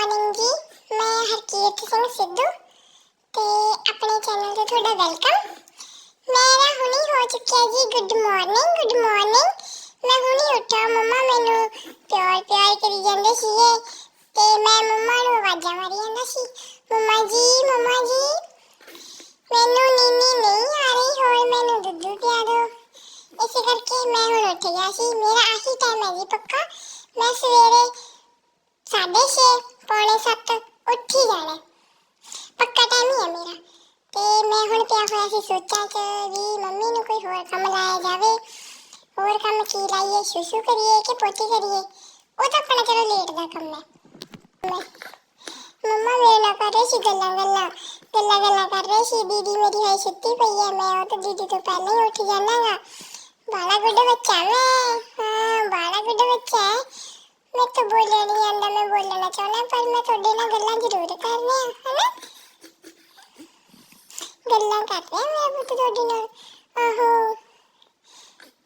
Morning ਜੀ, ਮੈਂ ਹਰਕੀਰਤ ਸਿੰਘ ਸਿੱਧੂ ਤੇ ਆਪਣੇ ਚੈਨਲ ਤੇ ਤੁਹਾਡਾ ਵੈਲਕਮ ਮੇਰਾ ਹੁਣੀ ਹੋ ਚੁੱਕਿਆ ਜੀ ਗੁੱਡ ਮਾਰਨਿੰਗ ਗੁੱਡ ਮਾਰਨਿੰਗ ਮੈਂ ਹੁਣੀ ਉੱਠਾ, ਮੰਮਾ ਮੈਨੂੰ ਪਿਆਰ ਪਿਆਰ ਕਰੀ ਜਾਂਦੇ ਸੀਗੇ ਤੇ ਮੈਂ ਮੰਮਾ ਨੂੰ ਆਵਾਜ਼ਾਂ ਮਾਰੀ ਜਾਂਦਾ ਸੀ। ਮੰਮਾ ਜੀ ਮੰਮਾ ਜੀ, ਮੈਨੂੰ ਨੀਂਦ ਨਹੀਂ ਆ ਰਹੀ, ਹੋਰ ਮੈਨੂੰ ਦੁੱਧ ਪਿਆ ਦਿਓ। ਇਸੇ ਕਰਕੇ ਮੈਂ ਹੁਣ ਉੱਠ ਗਿਆ ਸੀ। ਮੇਰਾ ਆਹੀ ਟਾਈਮ ਹੈ ਜੀ ਪੱਕਾ। ਮੈਂ ਸਵੇਰੇ ਸਾਢੇ ਛੇ ਪੌਣੇ ਸੱਤ, ਉੱਠ ਹੀ ਜਾਣਾ। ਪੱਕਾ ਟਾਈਮ ਹੀ ਹੈ ਮੇਰਾ। ਤੇ ਮੈਂ ਹੁਣ ਪਿਆ ਹੋਇਆ ਸੀ ਸੋਚਾਂ ਚ ਵੀ ਮੰਮੀ ਨੂੰ ਕੋਈ ਹੋਰ ਕੰਮ ਲਾਇਆ ਜਾਵੇ। ਹੋਰ ਕੰਮ ਕੀ ਲਾਈਏ? ਸ਼ੁਸ਼ੂ ਕਰੀਏ ਕਿ ਪੋਟੀ ਕਰੀਏ? ਉਹ ਤਾਂ ਆਪਣਾ ਚਲੋ ਲੇਟ ਦਾ ਕੰਮ ਹੈ। ਮੰਮਾ ਮੇਰੇ ਨਾਲ ਕਰ ਰਹੀ ਸੀ ਗੱਲਾਂ ਗੱਲਾਂ। ਗੱਲਾਂ ਗੱਲਾਂ ਕਰ ਰਹੀ ਸੀ। ਦੀਦੀ ਮੇਰੀ ਹੈ ਸੁੱਤੀ ਪਈ ਹੈ। ਮੈਂ ਉਹ ਤਾਂ ਦੀਦੀ ਤੋਂ ਪਹਿਲਾਂ ਹੀ ਉੱਠ ਜਾਣਾਗਾ ਬਾਲਾ ਗੁੱਡ ਬੱਚਾ ਮੈਂ। ਹਾਂ ਬਾਲਾ ਗੁੱਡ ਬੱਚਾ ਮੈਂ ਤਾਂ ਬੋਲਿਆ ਨਹੀਂ ਮੈਂ ਬੋਲਣਾ ਚਾਹੁੰਦਾ ਪਰ ਮੈਂ ਤੁਹਾਡੇ ਨਾਲ ਗੱਲਾਂ ਜ਼ਰੂਰ ਕਰਨੀਆਂ ਹਨਾ? ਗੱਲਾਂ ਕਰ ਰਿਹਾ ਮੈਂ ਪੁੱਤ ਤੁਹਾਡੇ ਨਾਲ ਆਹੋ।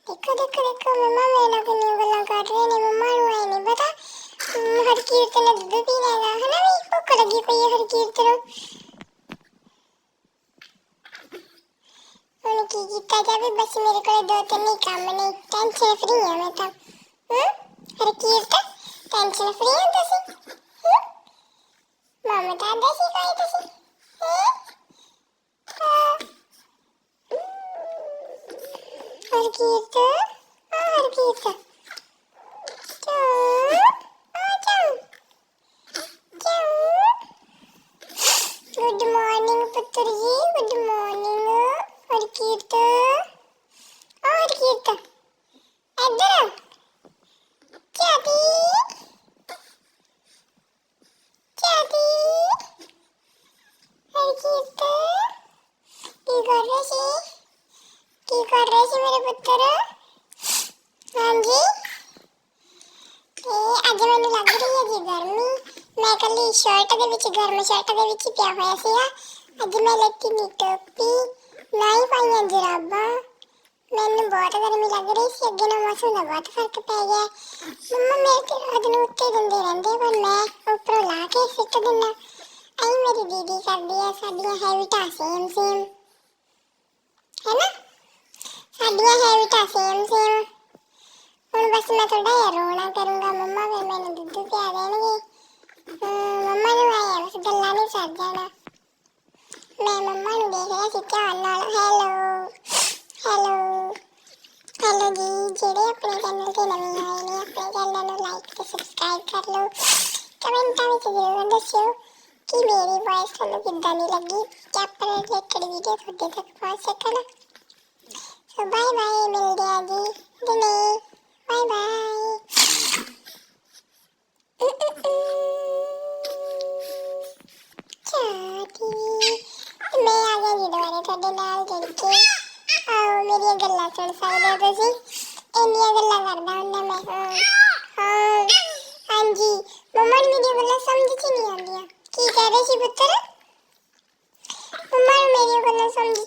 ਦੇਖੋ ਦੇਖੋ ਦੇਖੋ ਮੰਮਾ ਮੇਰੇ ਨਾਲ ਕਿੰਨੀਆਂ ਗੱਲਾਂ ਕਰ ਰਹੇ ਨੇ ਮੰਮਾ ਨੂੰ ਐ ਨਹੀਂ ਪਤਾ। ਹਮ, ਹਰਕੀਰਤ ਦੁੱਧ ਪੀਣਾ ਹੈਗਾ ਹਨਾ ਵੀ? ਭੁੱਖ ਲੱਗੀ ਪਈ ਹੈ ਹਰਕੀਰਤ ਨੂੰ। ਹੁਣ ਕੀ ਕੀਤਾ ਜਾਵੇ ਬਸ ਮੇਰੇ ਕੋਲ ਦੋ ਤਿੰਨ ਹੀ ਕੰਮ ਨੇ ਟੈਨਸ਼ਨ ਫਰੀ ਹਾਂ ਮੈਂ ਤਾਂ। ਹੂੰ ਹਰਕੀਰਤ ਟੈਨਸ਼ਨ ਫਰੀ ਹਾਂ ਤੁਸੀਂ ਹੂੰ ਮਾਮਾ ਤਾਂ ਦੱਸੀ ਕੋਈ ਤੁਸੀਂ ਹੂੰ ਹਾਂ। ਹਰਕੀਰਤ ਆ ਹਰਕੀਰਤ ਚੁੱਪ ਆ ਚੁੱਪ ਚੁੱਪ ਗੁੱਡ ਮਾਰਨਿੰਗ ਪੁੱਤਰ ਜੀ ਗੁੱਡ ਮਾਰਨਿੰਗ ਹਰਕੀਰਤ ਆ ਹਰਕੀਰਤ ਇੱਧਰ ਆ ਚਾਤੀ ਚਾਤੀ ਹਰਕੀਰਤ ਕੀ ਕਰ ਰਹੇ ਸੀ ਕੀ ਕਰ ਰਹੇ ਸੀ ਮੇਰੇ ਪੁੱਤਰ ਹਾਂਜੀ ਤੇ ਅੱਜ ਮੈਨੂੰ ਲੱਗ ਰਹੀ ਹੈ ਜੀ ਗਰਮੀ ਮੈਂ ਕੱਲੀ ਸ਼ਰਟ ਦੇ ਵਿੱਚ ਗਰਮ ਸ਼ਰਟ ਦੇ ਵਿੱਚ ਹੀ ਪਿਆ ਹੋਇਆ ਸੀਗਾ ਅੱਜ ਮੈਂ ਲੈਤੀ ਨੀ ਟੋਪੀ ਨਾ ਹੀ ਪਾਈਆਂ ਜਰਾਬਾਂ ਮੈਨੂੰ ਬਹੁਤ ਗਰਮੀ ਲੱਗ ਰਹੀ ਸੀ ਅੱਗੇ ਨਾਲ ਮੌਸਮ ਦਾ ਬਹੁਤ ਫ਼ਰਕ ਪੈ ਗਿਆ ਮੰਮਾ ਮੇਰੇ ਤੇ ਰਾਤ ਨੂੰ ਉੱਤੇ ਦਿੰਦੇ ਰਹਿੰਦੇ ਪਰ ਮੈਂ ਉੱਪਰੋਂ ਲਾ ਕੇ ਸਿੱਟ ਦਿੰਦਾ ਐਂ ਮੇਰੀ ਦੀਦੀ ਕਰਦੀ ਆ ਸਾਡੀਆਂ ਹੈਬਿਟਾਂ ਸੇਮ ਸੇਮ ਹੈਨਾ ਸਾਡੀਆਂ ਹੈਬਿਟਾਂ ਸੇਮ ਸੇਮ ਹੁਣ ਬਸ ਮੈਂ ਥੋੜਾ ਜਿਹਾ ਰੋਣਾ ਕਰੂੰਗਾ ਮੰਮਾ ਫਿਰ ਮੈਨੂੰ ਦੁੱਧ ਪਿਆ ਦੇਣਗੇ। ਹਮ, ਮੰਮਾ ਨੂੰ ਆਇਆ ਬਸ ਗੱਲਾਂ ਨਹੀਂ ਸਰ ਜਾਣਾ। ਮੈਂ ਮੰਮਾ ਨੂੰ ਦੇਖ ਰਿਹਾ ਸੀ ਧਿਆਨ ਨਾਲ। ਹੈਲੋ ਹੈਲੋ ਹੈਲੋ ਜੀ ਜਿਹੜੇ ਆਪਣੇ ਚੈਨਲ ਤੇ ਨਵੇਂ ਆਏ ਨੇ ਆਪਣੇ ਚੈਨਲ ਨੂੰ ਲਾਈਕ ਤੇ ਸਬਸਕ੍ਰਾਈਬ ਕਰ ਲਓ। ਕਮੈਂਟਾਂ ਵਿੱਚ ਜ਼ਰੂਰ ਦੱਸਿਓ ਕਿ ਮੇਰੀ ਵੌਇਸ ਤੁਹਾਨੂੰ ਕਿੱਦਾਂ ਦੀ ਲੱਗੀ ਕਿ ਆਪਣੇ ਰਿਲੇਟਡ ਵੀਡੀਓ ਤੁਹਾਡੇ ਤੱਕ ਪਹੁੰਚ ਸਕਣ। ਸੋ ਬਾਏ ਬਾਏ ਮਿਲਦੇ ਆ ਜੀ ਦਿਨੇ ਬਾਏ ਬਾਏ ਚਾਟੀ ਮੈਂ ਆ ਗਿਆ ਜੀ ਦੁਬਾਰਾ ਤੁਹਾਡੇ ਨਾਲ ਜੜ ਕੇ ਆਓ ਮੇਰੀਆਂ ਗੱਲਾਂ ਸੁਣ ਸਕਦੇ ਹੋ ਤੁਸੀਂ ਇੰਨੀਆਂ ਗੱਲਾਂ ਕਰਦਾ ਹੁੰਦਾ ਮੈਂ ਹਾਂ ਹਾਂ ਹਾਂਜੀ ਮੰਮਾ ਨੂੰ ਮੇਰੀਆਂ ਗੱਲਾਂ ਸਮਝ ਚ ਨਹੀਂ ਆਉਂਦੀਆਂ ਕੀ ਕਹਿ ਰਹੇ ਸੀ ਪੁੱਤਰ ਮੰਮਾ ਨੂੰ ਮੇਰੀਆਂ ਗੱਲਾਂ ਸਮਝ ਚ ਨਹੀਂ ਆਉਂਦੀਆਂ ਹੈ